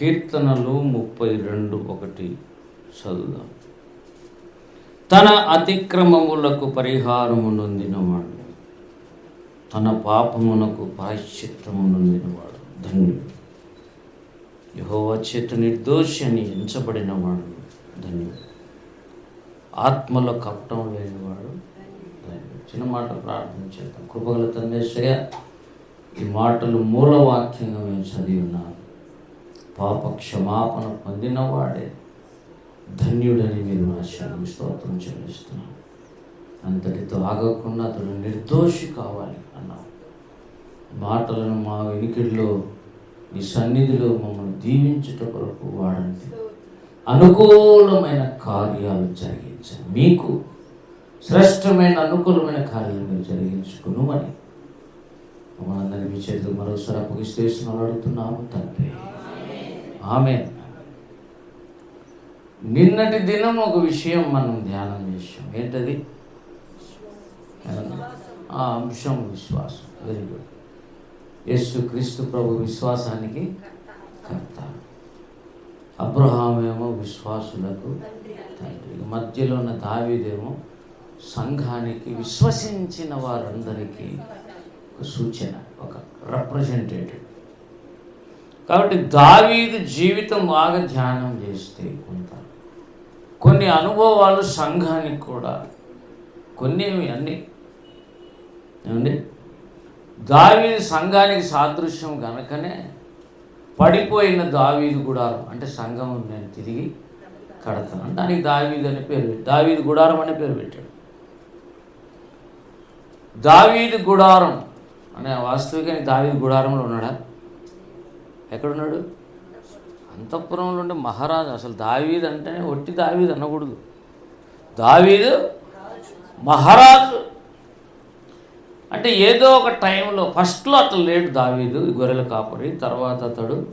కీర్తనలు ముప్పై రెండు ఒకటి చదువుదాం. తన అతిక్రమములకు పరిహారము నొందినవాడు. తన పాపమునకు ప్రాయశ్చిత్తము నొందినవాడు. ధన్యుడు. యహోవా చేత నిర్దోషి అని ఎంచబడినవాడు. ధన్యుడు. ఆత్మలో కప్పటం లేనివాడు. చిన్న మాట ప్రార్థన చేద్దాం. కృపగల తండ్రి ఈ మాటలు మూలవాక్యంగా మేము చదివి ఉన్నాను పాప క్షమాపణ పొందినవాడే ధన్యుడని మీరు ఆశాన్ని స్తోత్రం చెల్లిస్తున్నాను అంతటితో ఆగకుండా అతడు నిర్దోషి కావాలి అన్నావు. మాటలను మా వెనుకల్లో నీ సన్నిధిలో మమ్మల్ని దీవించుట కొరకు వాడండి. అనుకూలమైన కార్యాలు జరిగించండి. మీకు శ్రేష్టమైన అనుకూలమైన కార్యాలు మీరు జరిగించుకునుమని మమ్మల్ని మీ చేతులు మరోసారి అప్పగిస్తే అడుగుతున్నాము తండ్రి. ఆమె నిన్నటి దినం ఒక విషయం మనం ధ్యానం చేసాం ఏంటది? ఆ అంశం విశ్వాసం. వెరీ గుడ్ యస్సు క్రీస్తు ప్రభు విశ్వాసానికి కర్త అబ్రహామేమో విశ్వాసులకు తండ్రి. మధ్యలో ఉన్న దావిదేమో సంఘానికి విశ్వసించిన వారందరికీ ఒక సూచన ఒక రిప్రజెంటేటివ్ కాబట్టి దావీదు జీవితం బాగా ధ్యానం చేస్తే కొంత. కొన్ని అనుభవాలు సంఘానికి కూడా. కొన్ని అన్నీ? ఏమండి? దావీదు సంఘానికి సాదృశ్యం కనుకనే పడిపోయిన దావీదు గుడారం. అంటే సంఘం నేను తిరిగి కడతాను. దానికి దావీదు అనే పేరు పెట్టి దావీదు గుడారం అనే పేరు పెట్టాడు. దావీదు గుడారం అనే వాస్తవికానికి దావీదు గుడారంలో ఉన్నాడా? ఎక్కడున్నాడు? అంతఃపురంలో ఉండే మహారాజు. అసలు దావీద్ అంటేనే ఒట్టి దావీదు అనకూడదు. దావీదు మహారాజు. అంటే ఏదో ఒక టైంలో ఫస్ట్లో అతను లేడు దావీదు గొర్రెల కాపరి. తర్వాత అతడు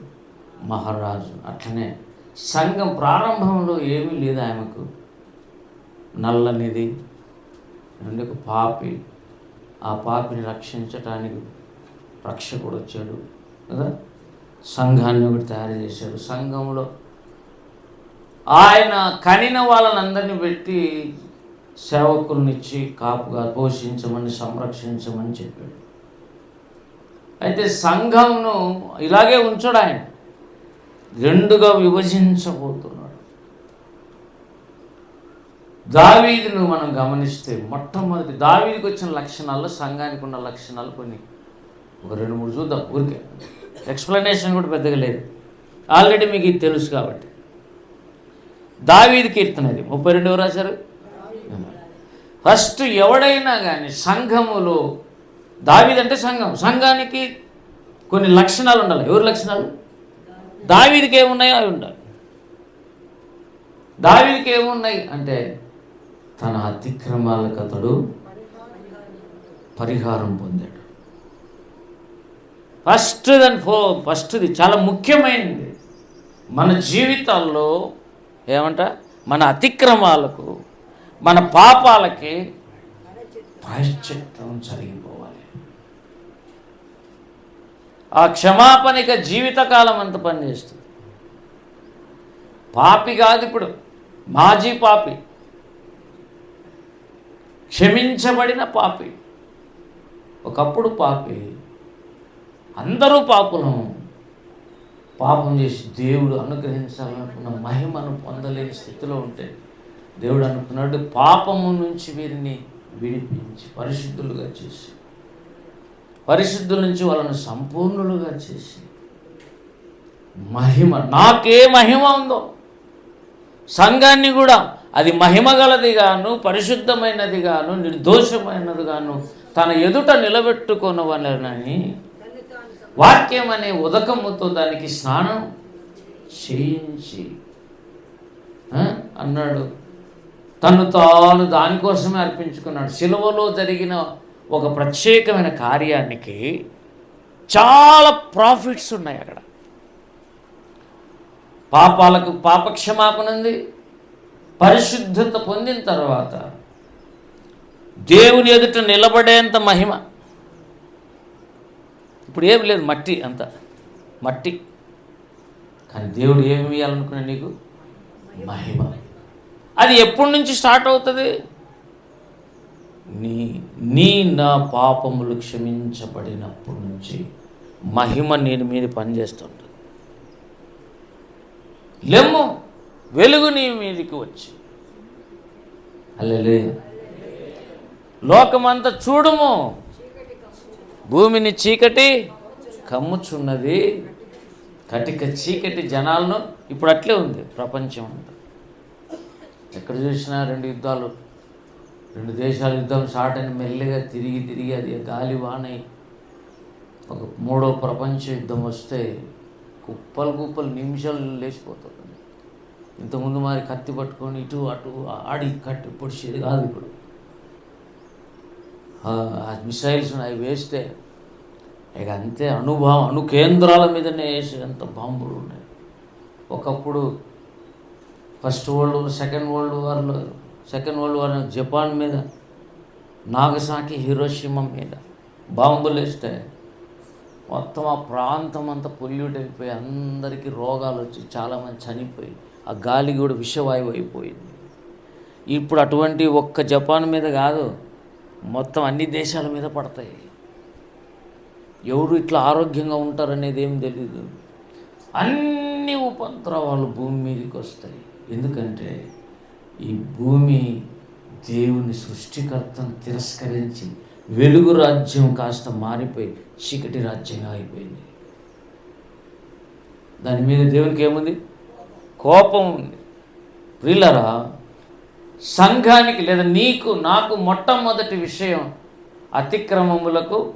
మహారాజు. అట్లనే సంఘం ప్రారంభంలో ఏమీ లేదు ఆమెకు నల్లనిది రెండు ఒక పాపి. ఆ పాపిని రక్షించటానికి రక్షకుడు వచ్చాడు. కదా? సంఘాన్ని ఒకటి తయారు చేశాడు. సంఘంలో ఆయన కనిన వాళ్ళనందరినీ పెట్టి సేవకుల్నిచ్చి కాపుగా పోషించమని సంరక్షించమని చెప్పాడు. అయితే సంఘంను ఇలాగే ఉంచాడు ఆయన. రెండుగా విభజించబోతున్నాడు. దావీదును మనం గమనిస్తే మొట్టమొదటి దావీదికి వచ్చిన లక్షణాల్లో సంఘానికి ఉన్న లక్షణాలు కొన్ని. ఒక రెండు మూడు చూద్దాం. ఊరికే. ఎక్స్ప్లెనేషన్ కూడా పెద్దగా లేదు. ఆల్రెడీ మీకు ఇది తెలుసు కాబట్టి. దావీది కీర్తన ఇది ముప్పై రెండవ రాశారు? ఫస్ట్ ఎవడైనా కానీ సంఘములో దావీదంటే సంఘం. సంఘానికి కొన్ని లక్షణాలు ఉండాలి. ఎవరి లక్షణాలు? దావీదికి ఏమున్నాయో అవి ఉండాలి. దావీదికి ఏమున్నాయి అంటే తన అతిక్రమాలకు అతడు పరిహారం పొందాడు. ఫస్ట్ దాని ఫో ఫస్ట్ది చాలా ముఖ్యమైనది. మన జీవితాల్లో ఏమంట? మన అతిక్రమాలకు మన పాపాలకి ప్రాయశ్చిత్తం జరిగిపోవాలి. ఆ క్షమాపణిక జీవితకాలం అంత పనిచేస్తుంది పాపి కాదు ఇప్పుడు మాజీ పాపి. క్షమించబడిన పాపి. ఒకప్పుడు పాపి అందరూ పాపులం. పాపం చేసి దేవుడు అనుగ్రహించాలనుకున్న మహిమను పొందలేని స్థితిలో ఉంటే దేవుడు అనుకున్నాడు పాపము నుంచి వీరిని విడిపించి పరిశుద్ధులుగా చేసి పరిశుద్ధుల నుంచి వాళ్ళని సంపూర్ణులుగా చేసి మహిమ నాకే మహిమ ఉందో సంఘాన్ని కూడా అది మహిమ గలది గాను పరిశుద్ధమైనది గాను నిర్దోషమైనది గాను తన ఎదుట నిలబెట్టుకొనవలనని వాక్యం అనే ఉదకముతో దానికి స్నానం చేయించి అన్నాడు. తను తాను దానికోసమే అర్పించుకున్నాడు. సిలువలో జరిగిన ఒక ప్రత్యేకమైన కార్యానికి చాలా ప్రాఫిట్స్ ఉన్నాయి అక్కడ. పాపాలకు పాపక్షమాపణ ఉంది పరిశుద్ధత పొందిన తర్వాత దేవుని ఎదుట నిలబడేంత మహిమ ఇప్పుడు ఏం లేదు మట్టి అంత. మట్టి. కానీ దేవుడు ఏమి ఇవ్వాలనుకున్నాడు నీకు? మహిమ. అది ఎప్పటి నుంచి స్టార్ట్ అవుతుంది? నీ నీ నా పాపములు క్షమించబడినప్పటి నుంచి మహిమ నేను మీద పనిచేస్తుంటుంది లెమ్ము వెలుగు నీ మీదకి వచ్చి. అల్లెలే లోకమంతా చూడము. భూమిని చీకటి కమ్ముచున్నది. కటిక చీకటి జనాలను ఇప్పుడు అట్లే ఉంది ప్రపంచం అంతా. ఎక్కడ చూసినా రెండు యుద్ధాలు రెండు దేశాల యుద్ధం స్టార్ట్ అని మెల్లిగా తిరిగి తిరిగి అది గాలి వానై ఒక మూడో ప్రపంచ యుద్ధం వస్తే కుప్పలు కుప్పలు నిమిషాలు లేచిపోతుంది ఇంతకుముందు మరి కత్తి పట్టుకొని ఇటు అటు ఆడి కట్టి పొడిచేది కాదు ఇప్పుడు. మిసైల్స్ అవి వేస్తే ఇక అంతే. అనుభవం అణు కేంద్రాల మీదనే వేసి అంత బాంబులు ఉన్నాయి. ఒకప్పుడు first world war second world వార్లో second world war Japan మీద నాగసాకి హీరోషిమ మీద బాంబులు వేస్తే మొత్తం ఆ ప్రాంతం అంతా పొల్యూట్ అయిపోయి అందరికీ రోగాలు వచ్చి చాలామంది చనిపోయి ఆ గాలి కూడా విషవాయువు అయిపోయింది. ఇప్పుడు అటువంటి ఒక్క జపాన్ మీద కాదు మొత్తం అన్ని దేశాల మీద పడతాయి. ఎవరు ఇట్లా ఆరోగ్యంగా ఉంటారనేది ఏం తెలియదు అన్ని ఉపద్రవాలు భూమి మీదకి వస్తాయి. ఎందుకంటే ఈ భూమి దేవుని సృష్టికర్తను తిరస్కరించి వెలుగు రాజ్యం కాస్త మారిపోయి చీకటి రాజ్యంగా అయిపోయింది. దాని మీద దేవునికి ఏముంది? కోపం ఉంది. ప్రిల్లరా సంఘానికి లేదా నీకు నాకు మొట్టమొదటి విషయం అతిక్రమములకు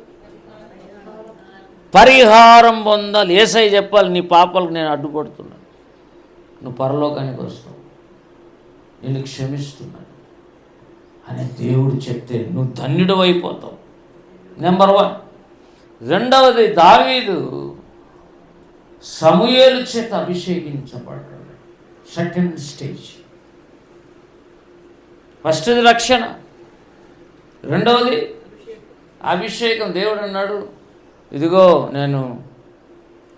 పరిహారం పొందాలి. ఏసై చెప్పాలి నీ పాపాలకు నేను అడ్డుపడుతున్నాను. నువ్వు పరలోకానికి వస్తావు నేను క్షమిస్తున్నాను. అని దేవుడు చెప్తే నువ్వు ధన్యుడు అయిపోతావు. నెంబర్ వన్ రెండవది దావీదు సమూయేలు చేత అభిషేకించబడ్డాడు. సెకండ్ స్టేజ్ ఫస్ట్ది రక్షణ. రెండవది అభిషేకం. దేవుడు అన్నాడు ఇదిగో నేను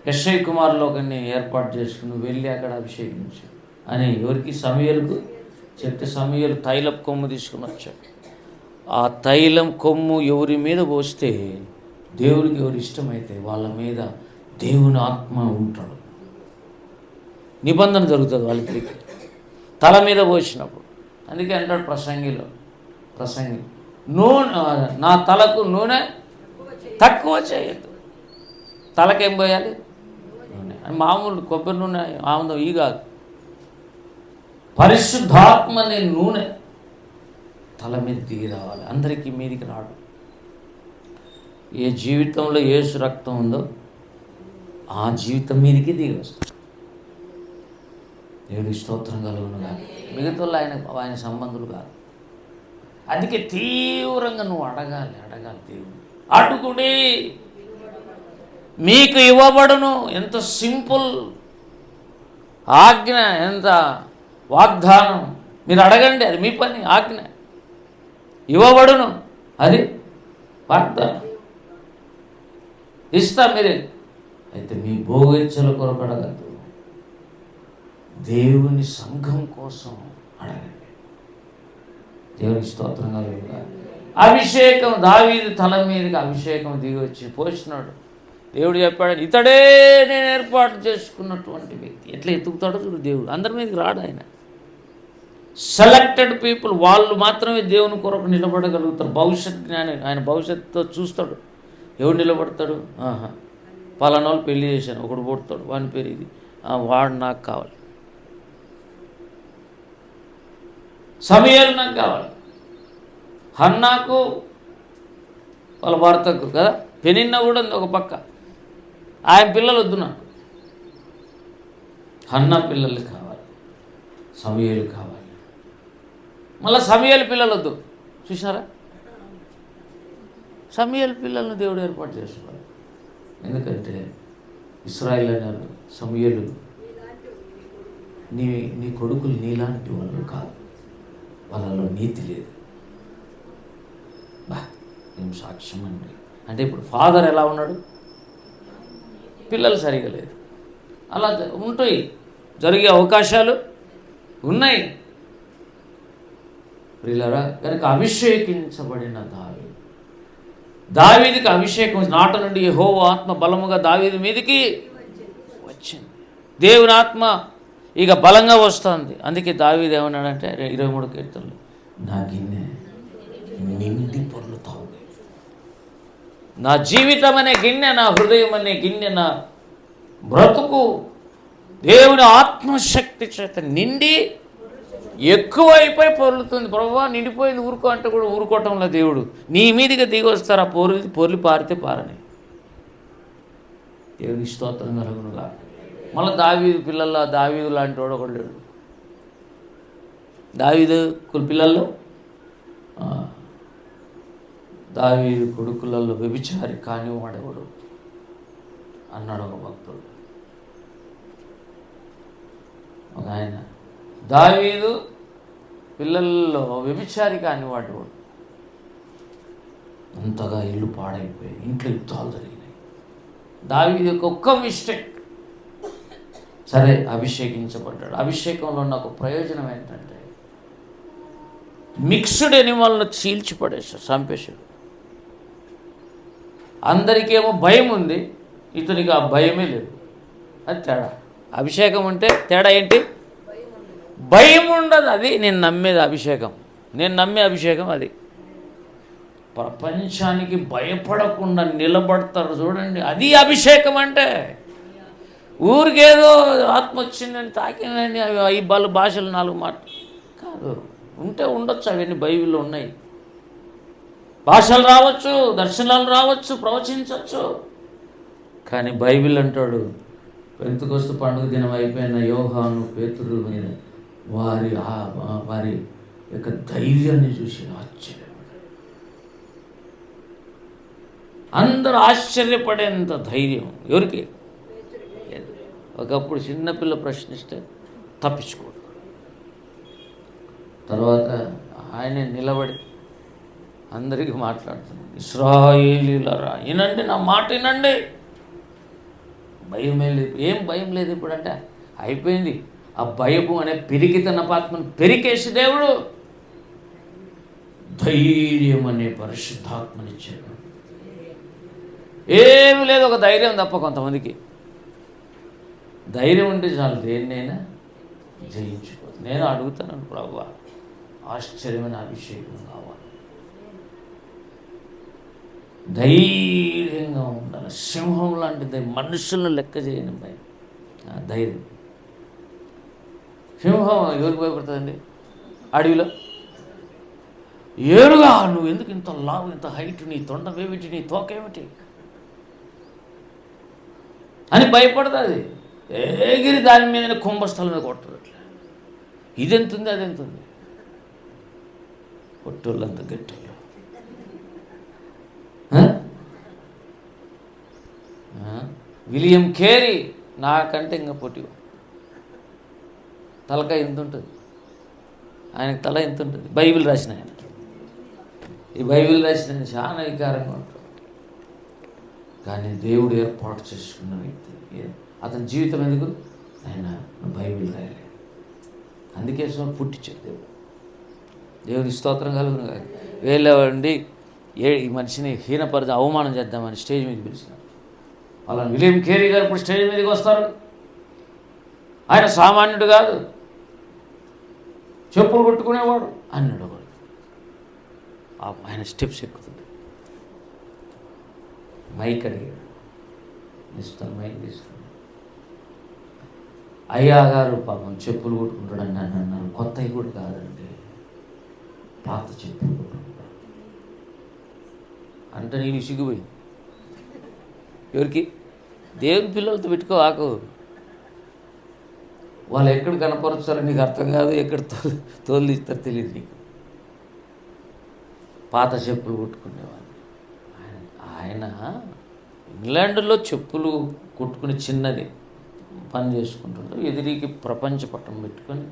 యశ్వయ్ కుమార్లో కొన్ని ఏర్పాటు చేసుకుని వెళ్ళి అక్కడ అభిషేకించు అని ఎవరికి? సమయలకు? చెప్తే సమయలు తైలం కొమ్ము తీసుకుని వచ్చాడు. ఆ తైలం కొమ్ము ఎవరి మీద పోస్తే దేవుడికి ఎవరు ఇష్టమైతే వాళ్ళ మీద దేవుని ఆత్మ ఉంటాడు. నిబంధన జరుగుతుంది వాళ్ళిద్దరికి తల మీద పోసినప్పుడు. అందుకే అంటాడు ప్రసంగిలో ప్రసంగి నూనె నా తలకు నూనె తక్కువ చేయొద్దు. తలకేం పోయాలి? నూనె. అని మామూలు కొబ్బరి నూనె ఆముదం ఈ కాదు. పరిశుద్ధాత్మ అనే నూనె తల మీద దిగి రావాలి. అందరికీ మీదికి రాడు. ఏ జీవితంలో ఏసు రక్తం ఉందో ఆ జీవితం మీదకి దిగి వస్తుంది. దేవుడి స్తోత్రం కలుగును కాదు మిగతా ఆయన ఆయన సంబంధులు కాదు. అందుకే తీవ్రంగా నువ్వు అడగాలి అడగాలి దేవుడు. అడుగుడి. మీకు ఇవ్వబడును. ఎంత సింపుల్ ఆజ్ఞ ఎంత వాగ్దానం. మీరు అడగండి అది మీ పని ఆజ్ఞ. ఇవ్వబడును. అది వాగ్దానం. ఇస్తా మీరే. అయితే మీ భోగించల కొరకు అడగద్దు దేవుని సంఘం కోసం అడగండి. దేవుని స్తోత్రం కలుగుగా అభిషేకం దావీది తల మీదకి అభిషేకం దిగి వచ్చి పోసినాడు. దేవుడు చెప్పాడు ఇతడే నేను ఏర్పాటు చేసుకున్నటువంటి వ్యక్తి. ఎట్లా ఎత్తుకుతాడో చూడు దేవుడు. అందరి మీదకి రాడు ఆయన. సెలెక్టెడ్ పీపుల్ వాళ్ళు మాత్రమే దేవుని కొరకు నిలబడగలుగుతారు. భవిష్యత్ జ్ఞాని ఆయన భవిష్యత్తుతో చూస్తాడు. ఎవడు నిలబడతాడు? ఆహా. పలానా వాళ్ళు పెళ్ళి చేశాను ఒకడు పుడతాడు. వాని పేరు ఇది. వాడు నాకు కావాలి. సమయాలు నాకు కావాలి. హన్నాకు వాళ్ళ భర్తకు కదా? పెనిన్న కూడా ఉంది ఒక పక్క. ఆయన పిల్లలు వద్దు నాకు. హన్న పిల్లలు కావాలి. సమయాలు కావాలి. మళ్ళీ సమయాలు పిల్లలు వద్దు. చూసినారా సమయాలు పిల్లలను దేవుడు ఏర్పాటు చేస్తున్నారు. ఎందుకంటే ఇస్రాయిల్ అన్నారు సమయలు నీ నీ కొడుకులు నీలాంటి వాళ్ళు కాదు. వాళ్ళలో నీతి లేదు. బా మేము సాక్ష్యం అండి అంటే ఇప్పుడు ఫాదర్ ఎలా ఉన్నాడు? పిల్లలు సరిగా లేదు. అలా ఉంటాయి. జరిగే అవకాశాలు ఉన్నాయి. ప్రియులరా కనుక అభిషేకించబడిన దావి దావీదికి అభిషేకం నాట నుండి హో ఆత్మ బలముగా దావీది మీదికి వచ్చింది. దేవుని ఆత్మ ఇక బలంగా వస్తుంది. అందుకే దావీది ఏమన్నాడంటే ఇరవై మూడు కీర్తనలు. నా గిన్నె నిండి పొర్లుతా ఉంది నా జీవితం అనే గిన్నె నా హృదయం అనే గిన్నె నా బ్రతుకు దేవుని ఆత్మశక్తి చేత నిండి ఎక్కువ అయిపోయి పొర్లుతుంది. ప్రభావ నిండిపోయింది ఊరుకో అంటే కూడా ఊరుకోవటంలో దేవుడు. నీ మీదిగా దిగి వస్తారు? ఆ పొర్లి పొర్లి పారితే పారని. దేవుని స్తోత్రం కలుగునుగా. మళ్ళీ దావీదు పిల్లల్లో దావీదు లాంటి వాడు ఒకడు లేడు. దావీదు పిల్లల్లో దావీదు కొడుకులలో వ్యభిచారి కాని వాడెవడు అన్నాడు ఒక భక్తుడు. ఒక ఆయన దావీదు పిల్లల్లో వ్యభిచారి కాని వాడేవాడు అంతగా ఇల్లు పాడైపోయాయి ఇంట్లో యుద్ధాలు జరిగినాయి. దావీదు యొక్క ఒక్క మిస్టేక్ సరే అభిషేకించబడ్డాడు. అభిషేకంలో ఉన్న ఒక ప్రయోజనం ఏంటంటే మిక్స్డ్ ఎనిమల్ను చీల్చి పడేశాడు చంపేశాడు. అందరికేమో భయం ఉంది ఇతనికి ఆ భయమే లేదు. అది తేడా. అభిషేకం అంటే తేడా ఏంటి? భయం ఉండదు అది. నేను నమ్మేది అభిషేకం. నేను నమ్మే అభిషేకం అది. ప్రపంచానికి భయపడకుండా నిలబడతారు చూడండి. అది అభిషేకం అంటే. ఊరికేదో ఆత్మ వచ్చిందని తాకిందని అవి ఈ బలు భాషలు నాలుగు మాట కాదు ఉంటే ఉండొచ్చు అవన్నీ బైబిల్లో ఉన్నాయి. భాషలు రావచ్చు దర్శనాలు రావచ్చు ప్రవచించవచ్చు. కానీ బైబిల్ అంటాడు పెంతుకొస్తు పండుగ దినం అయిపోయిన యోహాను పేతురు మీద వారి వారి యొక్క ధైర్యాన్ని చూసి ఆశ్చర్యపడ్డాడు. అందరూ ఆశ్చర్యపడేంత ధైర్యం ఎవరికి? ఒకప్పుడు చిన్నపిల్ల ప్రశ్నిస్తే తప్పించుకోడు. తర్వాత? ఆయనే నిలబడి అందరికీ మాట్లాడుతున్నాడు. ఇస్రాయేలీలరా వినండి నా మాట వినండి. భయమే లేదు. ఏం భయం లేదు ఇప్పుడంటే అయిపోయింది. ఆ భయము అనే పిరికితన పాత్మను పెరికేసి దేవుడు ధైర్యం అనే పరిశుద్ధాత్మనిచ్చాడు. ఏమి లేదు ఒక ధైర్యం తప్ప కొంతమందికి. ధైర్యం ఉంటే చాలు దేన్నైనా జయించుకోదు నేను అడుగుతాను ప్రభు ఆశ్చర్యమైన అభిషేకం కావాలి. ధైర్యంగా ఉండాలి. సింహం లాంటి మనుషులను లెక్క చేయని భయం. ధైర్యం. సింహం ఎవరికి భయపడుతుందండి? అడవిలో. ఏరుగా నువ్వు ఎందుకు ఇంత లావు ఇంత హైట్ నీ తొండం ఏమిటి నీ తోకేమిటి అని భయపడుతుంది. ఏగిరి దాని మీద కుంభస్థలం మీద కొడుతుంది అట్లా. ఇదెంతుంది ఉంది పొట్టోళ్ళంత ఉంది ఆ? ఆ? విలియం కేరీ నాకంటే ఇంకా పొట్టి తలకాయ ఇంత ఉంటుంది ఆయనకు తల ఇంత ఉంటుంది బైబిల్ రాసిన ఆయన ఈ బైబిల్ రాసిన చాలా వికారంగా ఉంటాడు. కానీ దేవుడు ఏర్పాటు చేసుకున్న వ్యక్తి ఏ- అతని జీవితం ఎందుకు? ఆయన బైబిల్ రాయలేదు అందుకే సో పుట్టించాడు దేవుడు. దేవుని స్తోత్రం కలుగును కాదు వేళ్ళవండి ఏ ఈ మనిషిని హీనపరిచి అవమానం చేద్దామని స్టేజ్ మీద పిలిచినారు వాళ్ళని విలియం కేరీ గారు ఇప్పుడు స్టేజ్ మీదకి వస్తారు. ఆయన సామాన్యుడు కాదు. చెప్పులు కొట్టుకునేవాడు అన్నాడు ఒకడు ఆయన స్టెప్స్ ఎక్కుతుంది. మైక్ అడిగాడు. ఇస్తాను మైక్ తీసుకుని అయ్యా గారు పాపం చెప్పులు కొట్టుకుంటాడని నన్ను అన్నారు. కొత్తవి కూడా కాదండి. పాత చెప్పులు కొట్టుకుంటాడు. అంటే నేను సిగ్గుపోయింది ఎవరికి? దేవుని పిల్లలతో పెట్టుకో ఆకు. వాళ్ళు ఎక్కడ కనపరుస్తారో నీకు అర్థం కాదు ఎక్కడ తోలు తోలు ఇస్తారో తెలియదు నీకు. పాత చెప్పులు కుట్టుకునేవాళ్ళు. ఆయన ఆయన ఇంగ్లాండ్లో చెప్పులు కుట్టుకుని చిన్నది. పని చేసుకుంటుంటాడు ఎదిరికి ప్రపంచ పట్టం పెట్టుకొని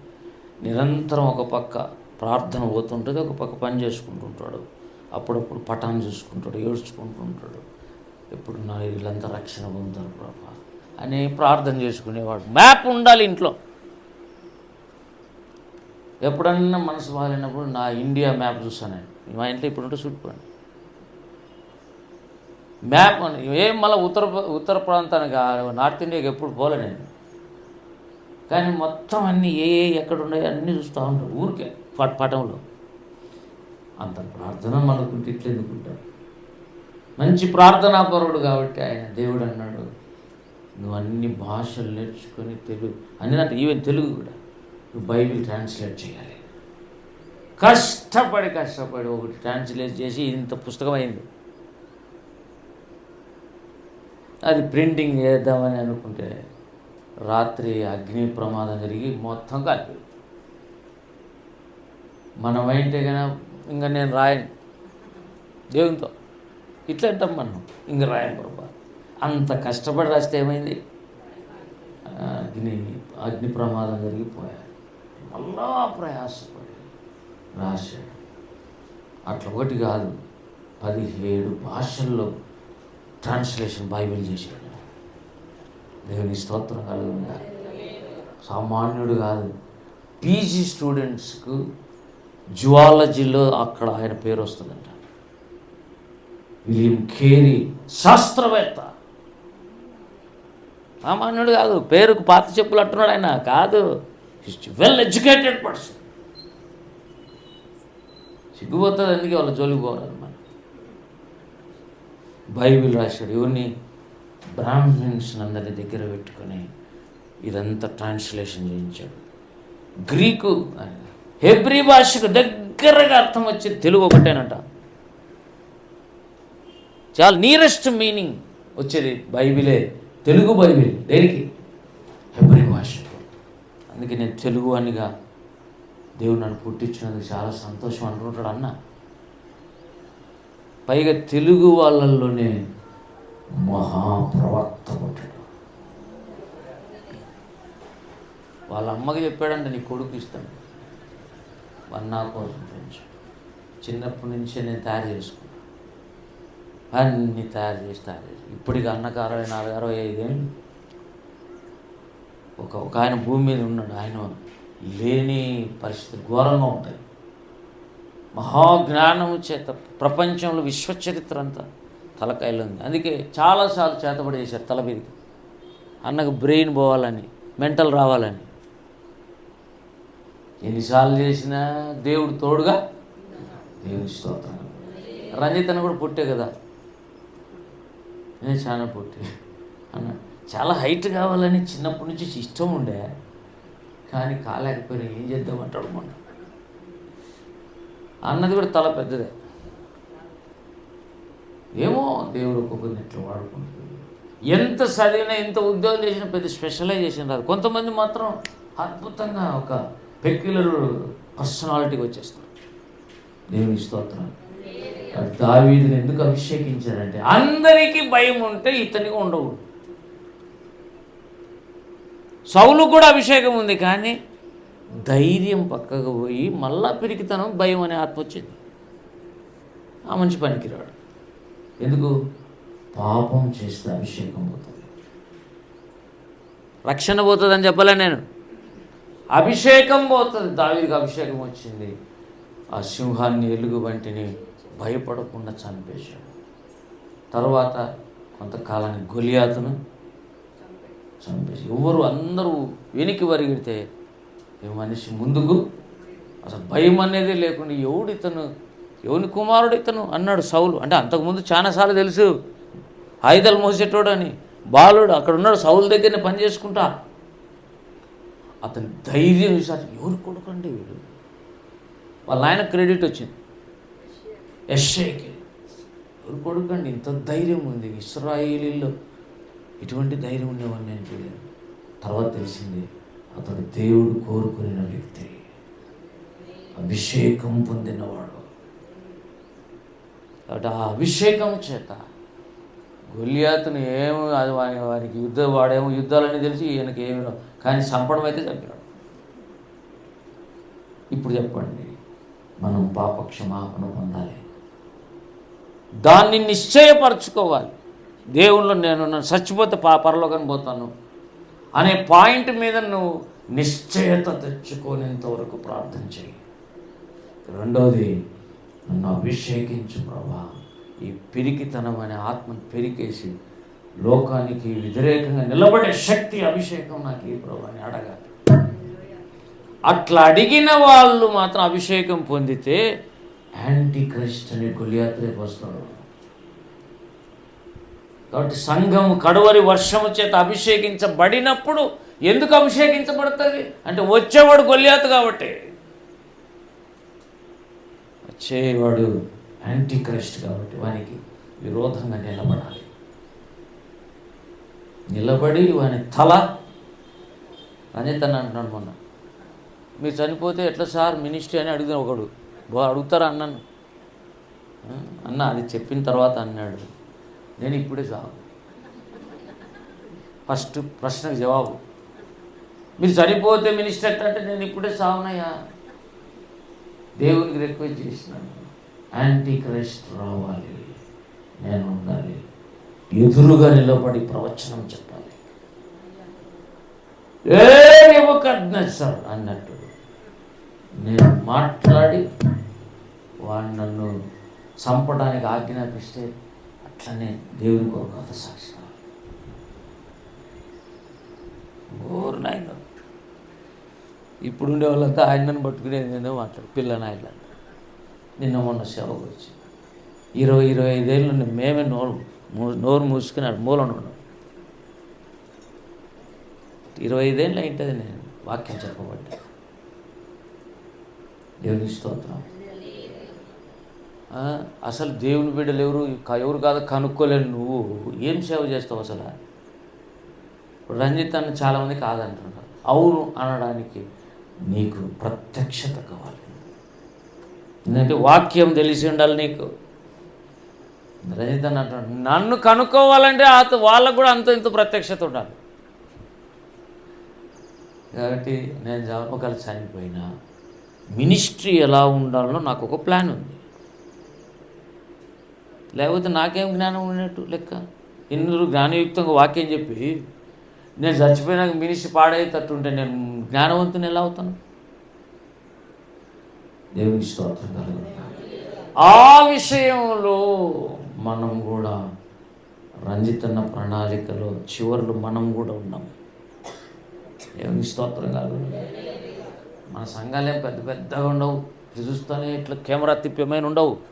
నిరంతరం ఒక పక్క ప్రార్థన పోతుంటుంది ఒక పక్క పని చేసుకుంటుంటాడు. అప్పుడప్పుడు పటాన్ని చూసుకుంటాడు ఏడ్చుకుంటుంటాడు. ఎప్పుడు నా వీళ్ళంతా రక్షణ పొందుతారు ప్రభా అని ప్రార్థన చేసుకునేవాడు. మ్యాప్ ఉండాలి ఇంట్లో. ఎప్పుడన్నా మనసు బాగాలేనప్పుడు నా ఇండియా మ్యాప్ చూస్తాను నేను. మా ఇంట్లో ఇప్పుడు ఉంటే చుట్టుకోండి మ్యాప్ అని. ఏం మళ్ళీ ఉత్తర ఉత్తర ప్రాంతానికి నార్త్ ఇండియాకి ఎప్పుడు పోలే నేను. కానీ మొత్తం అన్నీ ఏ ఏ ఎక్కడ ఉన్నాయో అన్నీ చూస్తూ ఉంటారు ఊరికే పట్ పటంలో. అంత ప్రార్థన మనకుంటే ఇట్లా ఎందుకుంటారు మంచి ప్రార్థనాపరుడు కాబట్టి ఆయన దేవుడు అన్నాడు నువ్వు అన్ని భాషలు నేర్చుకొని తెలుగు అన్ని అంటే ఈవెన్ తెలుగు కూడా. నువ్వు బైబిల్ ట్రాన్స్లేట్ చేయాలి. కష్టపడి కష్టపడి ఒకటి ట్రాన్స్లేట్ చేసి ఇంత పుస్తకం అయింది. అది ప్రింటింగ్ చేద్దామని అనుకుంటే రాత్రి అగ్ని ప్రమాదం జరిగి మొత్తం కలిపి మనమైతే కనుక ఇంకా నేను రాయను. దేవునితో ఇట్లా అంటాం మనం. ఇంక రాయను ప్రభా. అంత కష్టపడి రాస్తే ఏమైంది? అగ్ని అగ్ని ప్రమాదం జరిగిపోయాడు. మళ్ళా ప్రయాసపడి రాశాడు. అట్లా ఒకటి కాదు పదిహేడు భాషల్లో ట్రాన్స్లేషన్ బైబిల్ చేశాడు. దేవుని స్తోత్రం కలుగుగా సామాన్యుడు కాదు. పీజీ స్టూడెంట్స్కు జువాలజీలో అక్కడ ఆయన పేరు వస్తుందంట. విలియం కేరీ శాస్త్రవేత్త. సామాన్యుడు కాదు. పేరుకు పాత చెప్పులు అంటున్నాడు ఆయన. కాదు. వెల్ ఎడ్యుకేటెడ్ పర్సన్ సిగ్గుపోతుంది అందుకే వాళ్ళ జోలికి పోరాదు బైబిల్ రాశాడు. ఎవరిని? బ్రాహ్మిన్స్ అందరి దగ్గర పెట్టుకొని ఇదంతా ట్రాన్స్లేషన్ చేయించాడు. గ్రీకు హెబ్రి హెబ్రీ భాషకు దగ్గరగా అర్థం వచ్చే తెలుగు ఒకటేనట. చాలా నియరెస్ట్ మీనింగ్ వచ్చేది బైబిలే తెలుగు బైబిల్. దేనికి? హెబ్రీ భాషకు. అందుకే నేను తెలుగు అనిగా దేవుడు నన్ను పుట్టించినందుకు చాలా సంతోషం అనుకుంటాడు అన్నా. పైగా తెలుగు వాళ్ళల్లోనే మహాప్రవక్త పుట్టాడు వాళ్ళ అమ్మకి చెప్పాడంటే నీ కొడుకు ఇస్తాను వన్ నా కోసం పెంచు. చిన్నప్పటి నుంచే నేను తయారు చేసుకున్నాను అన్నీ తయారు చేసి తయారు చేసి. ఇప్పటికి అన్నకారు అరవై నాలుగు అరవై ఐదేళ్ళు ఒక ఒక ఆయన భూమి మీద ఉన్నాడు. ఆయన లేని పరిస్థితి ఘోరంగా ఉంటాయి. మహాజ్ఞానము చేత ప్రపంచంలో విశ్వచరిత్ర అంతా తలకాయలు ఉంది. అందుకే చాలాసార్లు చేతబడేశారు తల మీదకి అన్నకు బ్రెయిన్ పోవాలని మెంటల్ రావాలని. ఎన్నిసార్లు చేసినా దేవుడు తోడుగా దేవుని స్తోత్రం రంజితను కూడా పుట్టే కదా. నేను చాలా పుట్టి. అన్న చాలా హైట్ కావాలని చిన్నప్పటి నుంచి ఇష్టం ఉండే కానీ కాలేకపోయినా ఏం చేద్దామంటాడు మొన్న. అన్నది కూడా తల పెద్దదే. ఏమో దేవుడు ఒక్కొక్కరిని ఎట్లా వాడుకుంటుంది. ఎంత చదివినా ఎంత ఉద్యోగం చేసినా పెద్ద స్పెషలైజేషన్ రాదు. కొంతమంది మాత్రం అద్భుతంగా ఒక పెక్యులర్ పర్సనాలిటీకి వచ్చేస్తారు. దేవుని స్తోత్రం. దావీదిని ఎందుకు అభిషేకించారంటే అందరికీ భయం ఉంటే ఇతనికి ఉండవు సౌలు కూడా అభిషేకం ఉంది కానీ ధైర్యం పక్కకు పోయి మళ్ళా పిరికితనం భయం అనే ఆత్మ వచ్చింది. ఆ మంచి పనికిరాడు. ఎందుకు? పాపం చేస్తే అభిషేకం పోతుంది. రక్షణ పోతుందని చెప్పలే నేను. అభిషేకం పోతుంది. దావికి అభిషేకం వచ్చింది. ఆ సింహాన్ని ఎలుగు వంటిని భయపడకుండా చంపేశాడు. తర్వాత కొంతకాలానికి గొలియాతను చంపేసి ఎవరు అందరూ వెనికి వరిగిడితే ఈ మనిషి ముందుకు? అసలు భయం అనేది లేకుండా ఎవడు ఇతను ఎవని కుమారుడు ఇతను అన్నాడు సౌలు. అంటే అంతకుముందు చాలాసార్లు తెలుసు ఆయుధాలు మోసేటోడు అని బాలుడు అక్కడ ఉన్నాడు సౌలు దగ్గరనే పని చేసుకుంటా. అతని ధైర్యం చూసారు ఎవరు కొడుకండి వీడు? వాళ్ళ ఆయన క్రెడిట్ వచ్చింది. ఎస్ఐకి ఎవరు కొడుకండి ఇంత ధైర్యం ఉంది ఇస్రాయిలీలో ఇటువంటి ధైర్యం ఉండేవాడిని నేను చూడలేదు. తర్వాత తెలిసింది అతడు దేవుడు కోరుకునే వ్యక్తి. అభిషేకం పొందినవాడు. కాబట్టి ఆ అభిషేకం చేత గొలియాతును ఏమో అది వాని వానికి యుద్ధ వాడేమో యుద్ధాలని తెలిసి ఈయనకి ఏమి కానీ చంపడం అయితే చంపినాడు. ఇప్పుడు చెప్పండి మనం పాప క్షమాపణ పొందాలి. దాన్ని నిశ్చయపరచుకోవాలి. దేవుళ్ళు నేను నన్ను చచ్చిపోతే పా పరలోకని పోతాను. అనే పాయింట్ మీద నువ్వు నిశ్చయత తెచ్చుకోనేంత వరకు ప్రార్థన చేయి రెండోది నన్ను అభిషేకించు ప్రభా. ఈ పిరికితనం అనే ఆత్మను పెరికేసి లోకానికి వ్యతిరేకంగా నిలబడే శక్తి అభిషేకం నాకు ఈ ప్రభా అని అడగాలి. అట్లా అడిగిన వాళ్ళు మాత్రం అభిషేకం పొందితే యాంటీ క్రైస్ట్ అనే గొలియాత్ వస్తాడు కాబట్టి సంఘం కడువరి వర్షము చేత అభిషేకించబడినప్పుడు ఎందుకు అభిషేకించబడుతుంది? అంటే వచ్చేవాడు గొల్లియాతు కాబట్టి. వచ్చేవాడు యాంటీ క్రైస్ట్ కాబట్టి వానికి విరోధంగా నిలబడాలి. నిలబడి వాని తల అని తను అంటున్నాడు మొన్న. మీరు చనిపోతే ఎట్లా సార్ మినిస్ట్రీ అని అడిగిన ఒకడు. అడుగుతారా అన్నాను? అన్న అది చెప్పిన తర్వాత అన్నాడు. నేను ఇప్పుడే చావు ఫస్ట్ ప్రశ్నకు జవాబు. మీరు చనిపోతే మినిస్టర్ అంటే నేను ఇప్పుడే సావునయ్యా. దేవునికి రిక్వెస్ట్ చేసినాను. యాంటీ క్రైస్ట్ రావాలి. నేను ఉండాలి. ఎదురుగా నిలబడి ప్రవచనం చెప్పాలి. ఏ ఒక సార్ అన్నట్టు. నేను మాట్లాడి వాడు నన్ను చంపడానికి ఆజ్ఞాపిస్తే అట్లనే దేవునికి ఒక కథ సాక్షి ఓరు నాయన. ఇప్పుడు ఉండే వాళ్ళంతా ఆయనను పట్టుకునేది ఏదో మాట్లాడు పిల్ల నాయన. నిన్న మొన్న సేవకు వచ్చి ఇరవై ఇరవై ఐదేళ్ళు నుండి మేమే నోరు నోరు మూసుకుని అటు మూలన ఉన్నాం. ఇరవై ఐదేళ్ళు అయింటుంది నేను వాక్యం చెప్పబడ్డా దేవుని స్తోత్రం. అసలు దేవుని బిడ్డలు ఎవరు? ఎవరు కాదు కనుక్కోలేని నువ్వు. ఏం సేవ చేస్తావు అసలు? రంజిత్ అన్న చాలామంది కాదంటున్నారు. అవును అనడానికి నీకు ప్రత్యక్షత కావాలి. ఎందుకంటే వాక్యం తెలిసి ఉండాలి నీకు. రంజిత్ అన్న అంటున్నాడు నన్ను కనుక్కోవాలంటే అత వాళ్ళకు కూడా అంత ఇంత ప్రత్యక్షత ఉండాలి. కాబట్టి నేను జా- ఒకవేళ చనిపోయినా మినిస్ట్రీ ఎలా ఉండాలో నాకు ఒక ప్లాన్ ఉంది. లేకపోతే నాకేం జ్ఞానం ఉన్నట్టు లెక్క? ఇందరూ జ్ఞానయుక్తంగా వాక్యం చెప్పి నేను చచ్చిపోయినాక మినిస్ట్రీ పాడేటట్టుంటే నేను జ్ఞానవంతుని ఎలా అవుతాను? దేవునికి స్తోత్రం కలుగును. ఆ విషయంలో మనం కూడా రంజితన్న ప్రణాళికలో చివరిలో మనం కూడా ఉన్నాం. దేవునికి స్తోత్రం కలుగును. మన సంఘాలేం పెద్ద పెద్దగా ఉండవు. చూస్తూనే ఇట్లా కెమెరా తిప్పేమైన ఉండవు.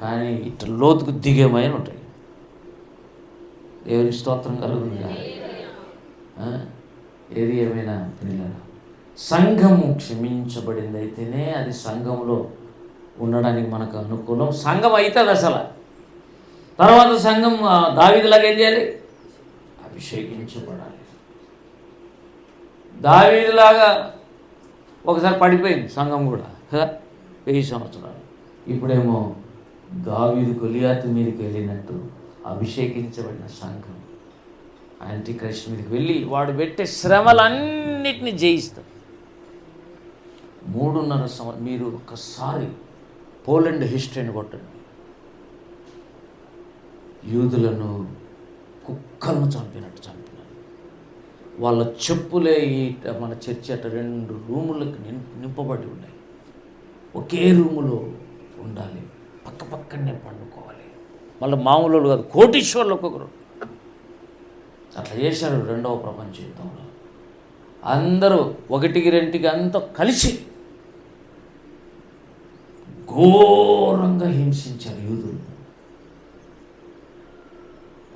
కానీ ఇట్ల లోతుకు దిగేమైన ఉంటాయి. దేవుని స్తోత్రం కలుగునుగా ఏది ఏమైనా పిల్లలు సంఘము క్షమించబడింది అయితేనే అది సంఘంలో ఉండడానికి మనకు అనుకూలం. సంఘం అవుతుంది అసలు. తర్వాత సంఘం ఆ, దావీదులాగా ఏం చేయాలి? అభిషేకించబడాలి. దావీదులాగా ఒకసారి పడిపోయింది సంఘం కూడా. కదా వెయ్యి సంవత్సరాలు. ఇప్పుడేమో దావీదు కొలియాతు మీదకి వెళ్ళినట్టు అభిషేకించబడిన సంఘం. యాంటీ క్రైస్ట్ మీదకి వెళ్ళి వాడు పెట్టే శ్రమలన్నిటిని జయిస్తాం మూడున్నర సంవ మీరు ఒక్కసారి పోలండ్ హిస్టరీని కొట్టండి. యూదులను కుక్కలను చంపినట్టు చంపినారు. వాళ్ళ చెప్పులే ఈ మన చర్చి అట రెండు రూములకు నింపబడి ఉన్నాయి. ఒకే రూములో ఉండాలి. పక్క పక్కనే పండుకోవాలి. మళ్ళీ మామూలు వాళ్ళు కాదు కోటీశ్వర్లు ఒక్కొక్కరు అట్లా చేశారు రెండవ ప్రపంచ యుద్ధంలో. అందరూ ఒకటికి రెంటికి అంతా కలిసి ఘోరంగా హింసించారు యూదులు.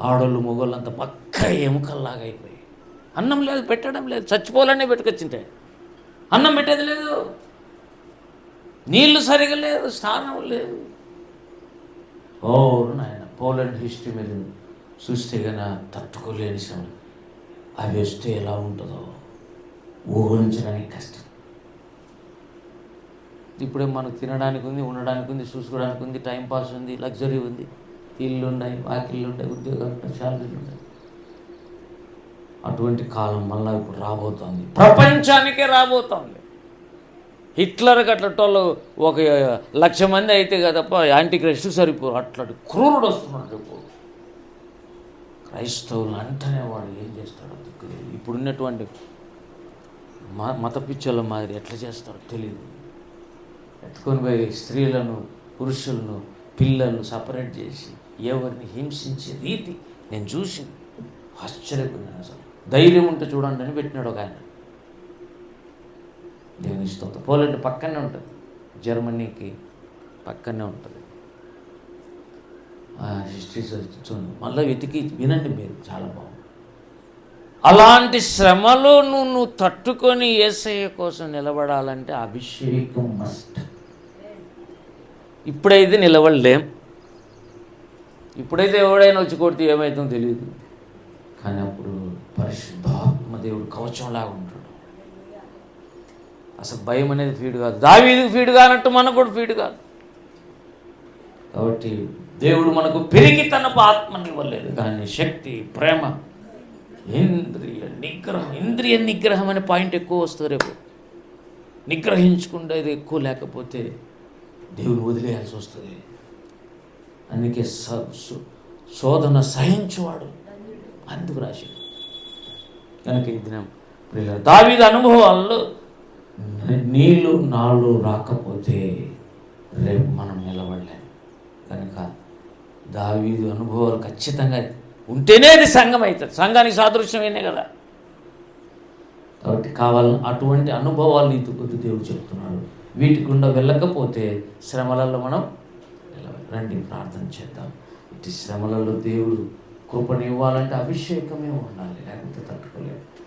ఆడోళ్ళు మొగోళ్ళు అంత పక్క ఎముకల్లాగా అయిపోయి అన్నం లేదు పెట్టడం లేదు చచ్చిపోవాలనే పెట్టుకొచ్చింటే. అన్నం పెట్టేది లేదు. నీళ్ళు సరిగా లేదు స్నానం లేదు. ఓ నాయన పోలాండ్ హిస్టరీ మీద చూస్తే కన్నా తట్టుకోలేని శ్రమ అవి వస్తే ఎలా ఉంటుందో ఊహించడానికి కష్టం. ఇప్పుడే మనకు తినడానికి ఉంది ఉండడానికి ఉంది చూసుకోవడానికి ఉంది టైం పాస్ ఉంది లగ్జరీ ఉంది ఇల్లు ఉన్నాయి వాకిళ్ళు ఉన్నాయి ఉద్యోగాలు ఉన్నాయి శాలరీలు ఉన్నాయి. అటువంటి కాలం మళ్ళీ ఇప్పుడు రాబోతోంది. ప్రపంచానికే రాబోతోంది. హిట్లర్ అట్లటోళ్ళు ఒక లక్ష మంది అయితే కదప్ప యాంటీ క్రైస్ట్ సరిపోరు. అట్లాంటి క్రూరుడు వస్తున్నాడు రేపు. క్రైస్తవులు అంటనే వాడు ఏం చేస్తాడో ఇప్పుడున్నటువంటి మ మత పిచ్చోళ్ళ మాదిరి ఎట్లా చేస్తారో తెలియదు. ఎత్తుకొని పోయి స్త్రీలను పురుషులను పిల్లలను సపరేట్ చేసి ఎవరిని హింసించే రీతి నేను చూసి ఆశ్చర్యపోయినాను అసలు. ధైర్యం ఉంటే చూడండి అని పెట్టినాడు ఒక ఆయన. దేవుని స్తోత్రం పోలాండ్ పక్కనే ఉంటుంది. జర్మనీకి పక్కనే ఉంటుంది. హిస్టరీ చూడండి. మళ్ళీ వెతికి వినండి మీరు. చాలా బాగుంది. అలాంటి శ్రమలో నువ్వు నువ్వు తట్టుకొని ఏసయ్య కోసం నిలబడాలంటే అభిషేకం మస్ట్ ఇప్పుడైతే నిలబడలేం. ఇప్పుడైతే ఎవడైనా వచ్చి కొడితే ఏమవుతుందో తెలియదు కానీ అప్పుడు పరిశుద్ధాత్మ దేవుడు కవచంలాగా ఉంటాడు. అసలు భయం అనేది ఫీడ్ కాదు. దావీదికి ఫీడ్ కానట్టు మనకు కూడా ఫీడ్ కాదు. కాబట్టి దేవుడు మనకు పెరిగి తన ఆత్మని ఇవ్వలేదు. కానీ శక్తి ప్రేమ ఇంద్రియ నిగ్రహం ఇంద్రియ నిగ్రహం అనే పాయింట్ ఎక్కువ వస్తుంది రేపు. నిగ్రహించుకుంటే ఎక్కువ లేకపోతే దేవుని వదిలేయాల్సి వస్తుంది. అందుకే సో- శోధన సహించువాడు అందుకు రాశాడు. కనుక ఈ దినం అనుభవాల్లో నీళ్ళు నాళ్ళు రాకపోతే రేపు మనం నిలబడలేం. కనుక దావీదు అనుభవాలు ఖచ్చితంగా ఉంటేనే అది సంఘం అవుతుంది. సంఘానికి సాదృశ్యమేనే కదా. కాబట్టి కావాల అటువంటి అనుభవాలు నీతి కొద్ది దేవుడు చెప్తున్నాడు. వీటి గుండా వెళ్ళకపోతే శ్రమలలో మనం రండి ప్రార్థన చేద్దాం. ఇటు శ్రమలలో దేవుడు కృపనివ్వాలంటే అభిషేకమే ఉండాలి. లేకపోతే తట్టుకోలేదు